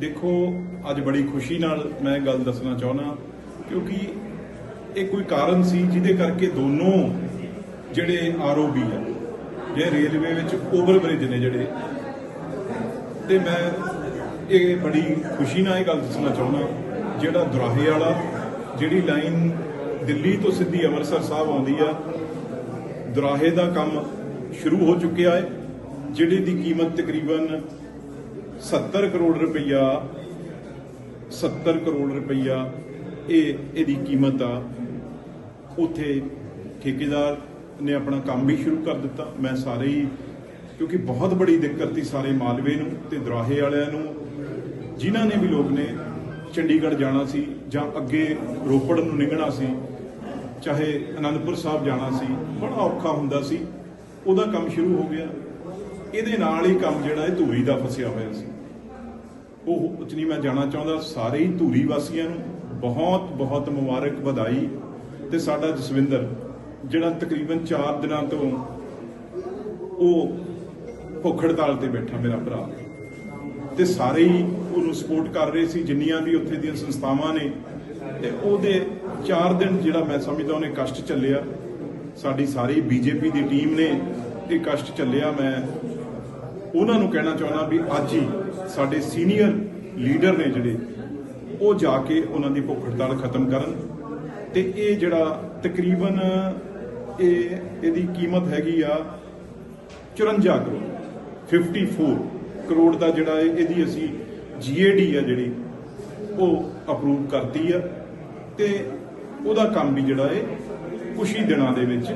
ਦੇਖੋ, ਅੱਜ ਬੜੀ ਖੁਸ਼ੀ ਨਾਲ ਮੈਂ ਇਹ ਗੱਲ ਦੱਸਣਾ ਚਾਹੁੰਦਾ, ਕਿਉਂਕਿ ਇਹ ਕੋਈ ਕਾਰਨ ਸੀ ਜਿਹਦੇ ਕਰਕੇ ਦੋਨੋਂ ਜਿਹੜੇ ਆਰਓਬੀ ਆ ਜੇ ਰੇਲਵੇ ਵਿੱਚ ਓਵਰ ਬ੍ਰਿਜ ਨੇ ਜਿਹੜੇ, ਤੇ ਮੈਂ ਇਹ ਬੜੀ ਖੁਸ਼ੀ ਨਾਲ ਇਹ ਗੱਲ ਦੱਸਣਾ ਚਾਹੁੰਦਾ, ਜਿਹੜਾ ਦੁਰਾਹੇ ਵਾਲਾ, ਜਿਹੜੀ ਲਾਈਨ ਦਿੱਲੀ ਤੋਂ ਸਿੱਧੀ ਅੰਮ੍ਰਿਤਸਰ ਸਾਹਿਬ ਆਉਂਦੀ ਆ, ਦੁਰਾਹੇ ਦਾ ਕੰਮ ਸ਼ੁਰੂ ਹੋ ਚੁੱਕਿਆ ਹੈ, ਜਿਹੜੀ ਦੀ ਕੀਮਤ ਤਕਰੀਬਨ 70 ਕਰੋੜ ਰੁਪਈਆ 70 ਕਰੋੜ ਰੁਪਈਆ ਇਹ ਇਹਦੀ ਕੀਮਤ ਆ। ਉੱਥੇ ਠੇਕੇਦਾਰ ਨੇ ਆਪਣਾ ਕੰਮ ਵੀ ਸ਼ੁਰੂ ਕਰ ਦਿੱਤਾ। ਮੈਂ ਸਾਰੇ ਹੀ, ਕਿਉਂਕਿ ਬਹੁਤ ਬੜੀ ਦਿੱਕਤ ਸੀ ਸਾਰੇ ਮਾਲਵੇ ਨੂੰ ਤੇ ਦਰਾਹੇ ਵਾਲਿਆਂ ਨੂੰ, ਜਿਨ੍ਹਾਂ ਨੇ ਵੀ ਲੋਕ ਨੇ ਚੰਡੀਗੜ੍ਹ ਜਾਣਾ ਸੀ ਜਾਂ ਅੱਗੇ ਰੋਪੜ ਨੂੰ ਨਿਕਲਣਾ ਸੀ, ਚਾਹੇ ਅਨੰਦਪੁਰ ਸਾਹਿਬ ਜਾਣਾ ਸੀ, ਬੜਾ ਔਖਾ ਹੁੰਦਾ ਸੀ। ਉਹਦਾ ਕੰਮ ਸ਼ੁਰੂ ਹੋ ਗਿਆ। ਇਹਦੇ ਨਾਲ ਹੀ ਕੰਮ ਜਿਹੜਾ ਇਹ ਧੂਰੀ ਦਾ ਫਸਿਆ ਹੋਇਆ ਸੀ। ਉਹ ਕੁਝ ਨਹੀਂ ਮੈਂ ਜਾਣਾ ਚਾਹੁੰਦਾ, ਸਾਰੇ ਹੀ ਧੂਰੀ ਵਾਸੀਆਂ ਨੂੰ ਬਹੁਤ ਬਹੁਤ ਮੁਬਾਰਕ ਵਧਾਈ। ਤੇ ਸਾਡਾ ਜਸਵਿੰਦਰ, ਜਿਹੜਾ ਤਕਰੀਬਨ 4 ਦਿਨਾਂ ਤੋਂ ਉਹ ਭੁੱਖ ਹੜਤਾਲ ਤੇ ਬੈਠਾ ਮੇਰਾ ਭਰਾ। ਤੇ ਸਾਰੇ ਹੀ ਉਹਨੂੰ ਸਪੋਰਟ ਕਰ ਰਹੇ ਸੀ, ਜਿੰਨੀਆਂ ਵੀ ਉੱਥੇ ਦੀਆਂ ਸੰਸਥਾਵਾਂ ਨੇ। ਤੇ ਉਹਦੇ 4 ਦਿਨ ਜਿਹੜਾ ਮੈਂ ਸਮਝਦਾ ਉਹਨੇ ਕਸ਼ਟ ਚੱਲਿਆ। ਸਾਡੀ ਸਾਰੀ ਬੀਜੇਪੀ ਦੀ ਟੀਮ ਨੇ ਇਹ ਕਸ਼ਟ ਚੱਲਿਆ। ਮੈਂ ਉਹਨਾਂ ਨੂੰ ਕਹਿਣਾ ਚਾਹੁੰਦਾ ਵੀ ਅੱਜ ਹੀ ਸਾਡੇ ਸੀਨੀਅਰ ਲੀਡਰ ਨੇ ਜਿਹੜੇ, ਉਹ ਜਾ ਕੇ ਉਹਨਾਂ ਦੀ ਭੁੱਖ ਹੜਤਾਲ ਖਤਮ ਕਰਨ ਤੇ ਇਹ ਜਿਹੜਾ ਤਕਰੀਬਨ ਇਹ, ਇਹਦੀ ਕੀਮਤ ਹੈਗੀ ਆ 54 ਕਰੋੜ 54 ਕਰੋੜ ਦਾ ਜਿਹੜਾ ਇਹ- ਇਹਦੀ ਅਸੀਂ ਜੀਏਡੀ ਆ ਜਿਹੜੀ, ਉਹ ਅਪਰੂਵ ਕਰਤੀ ਆ ਤੇ ਉਹਦਾ ਕੰਮ ਵੀ ਜਿਹੜਾ ਹੈ ਕੁਛ ਹੀ ਦਿਨਾਂ ਦੇ ਵਿੱਚ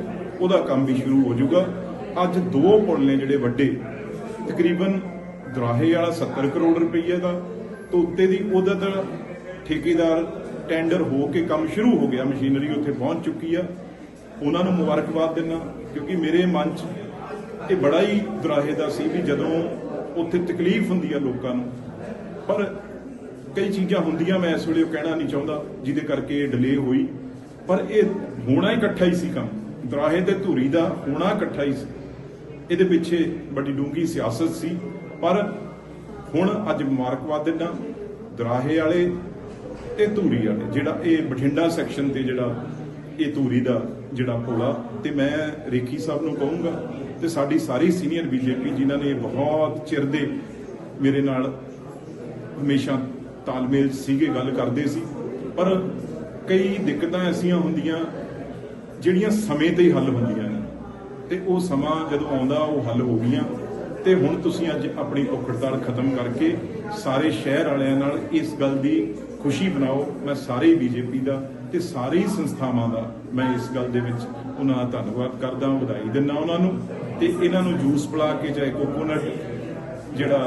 ਉਹਦਾ ਕੰਮ ਵੀ ਸ਼ੁਰੂ ਹੋ ਜਾਊਗਾ। ਅੱਜ ਦੋ ਪੁਲ ਨੇ ਜਿਹੜੇ ਵੱਡੇ ਤਕਰੀਬਨ ਦਰਾਹੇ ਵਾਲਾ 70 ਕਰੋੜ ਰੁਪਈਏ ਦਾ, ਤੋਂ ਉੱਤੇ ਦੀ ਉਹਦਾ ਤਾਂ ਠੇਕੇਦਾਰ ਟੈਂਡਰ ਹੋ ਕੇ ਕੰਮ ਸ਼ੁਰੂ ਹੋ ਗਿਆ, ਮਸ਼ੀਨਰੀ ਉੱਥੇ ਪਹੁੰਚ ਚੁੱਕੀ ਆ। ਉਹਨਾਂ ਨੂੰ ਮੁਬਾਰਕਬਾਦ ਦਿੰਦਾ, ਕਿਉਂਕਿ ਮੇਰੇ ਮਨ 'ਚ ਇਹ ਬੜਾ ਹੀ ਦਰਾਹੇ ਦਾ ਸੀ ਵੀ ਜਦੋਂ ਉੱਥੇ ਤਕਲੀਫ ਹੁੰਦੀ ਆ ਲੋਕਾਂ ਨੂੰ। ਪਰ ਕਈ ਚੀਜ਼ਾਂ ਹੁੰਦੀਆਂ, ਮੈਂ ਇਸ ਵੇਲੇ ਉਹ ਕਹਿਣਾ ਨਹੀਂ ਚਾਹੁੰਦਾ, ਜਿਹਦੇ ਕਰਕੇ ਇਹ ਡਿਲੇ ਹੋਈ। ਪਰ ਇਹ ਹੋਣਾ ਇਕੱਠਾ ਹੀ ਸੀ ਕੰਮ। ਦਰਾਹੇ ਤੇ ਧੂਰੀ ਦਾ ਹੋਣਾ ਇਕੱਠਾ ਹੀ ਸੀ। ਇਹਦੇ ਪਿੱਛੇ ਬੜੀ ਡੂੰਗੀ ਸਿਆਸਤ ਸੀ, ਪਰ ਹੁਣ ਅੱਜ ਮੁਬਾਰਕਬਾਦ ਦਿੰਦਾ ਦਰਾਹੇ ਵਾਲੇ ਤੇ ਧੂਰੀ ਵਾਲੇ, ਜਿਹੜਾ ਇਹ ਬਠਿੰਡਾ ਸੈਕਸ਼ਨ ਤੇ ਜਿਹੜਾ ਇਹ ਧੂਰੀ ਦਾ ਜਿਹੜਾ ਪੁਲਾ, ਤੇ ਮੈਂ ਰੇਖੀ ਸਾਹਿਬ ਨੂੰ ਕਹੂੰਗਾ ਤੇ ਸਾਡੀ ਸਾਰੀ ਸੀਨੀਅਰ ਬੀਜੇਪੀ ਜਿਨ੍ਹਾਂ ਨੇ ਬਹੁਤ ਚਿਰ ਦੇ ਮੇਰੇ ਨਾਲ ਹਮੇਸ਼ਾ ਤਾਲਮੇਲ ਸੀਗੇ, ਗੱਲ ਕਰਦੇ ਸੀ, ਪਰ ਕਈ ਦਿੱਕਤਾਂ ਐਸੀਆਂ ਹੁੰਦੀਆਂ ਜਿਹੜੀਆਂ ਸਮੇਂ ਤੇ ਹੀ ਹੱਲ ਹੁੰਦੀਆਂ ਤੇ ਉਹ ਸਮਾਂ ਜਦੋਂ ਆਉਂਦਾ, ਉਹ ਹੱਲ ਹੋ ਗਈਆਂ। ਤੇ ਹੁਣ ਤੁਸੀਂ ਅੱਜ ਆਪਣੀ ਭੁੱਖ ਹੜਤਾਲ ਖਤਮ ਕਰਕੇ ਸਾਰੇ ਸ਼ਹਿਰ ਵਾਲਿਆਂ ਨਾਲ ਇਸ ਗੱਲ ਦੀ ਖੁਸ਼ੀ ਬਣਾਓ ਮੈਂ ਸਾਰੇ ਬੀਜੇਪੀ ਦਾ ਤੇ ਸਾਰੀ ਸੰਸਥਾਵਾਂ ਦਾ ਮੈਂ ਇਸ ਗੱਲ ਦੇ ਵਿੱਚ ਉਹਨਾਂ ਦਾ ਧੰਨਵਾਦ ਕਰਦਾ, ਵਧਾਈ ਦਿੰਦਾ ਉਹਨਾਂ ਨੂੰ। ਤੇ ਇਹਨਾਂ ਨੂੰ ਜੂਸ ਪਿਲਾ ਕੇ ਚਾਹੇ ਕੋਕੋਨਟ ਜਿਹੜਾ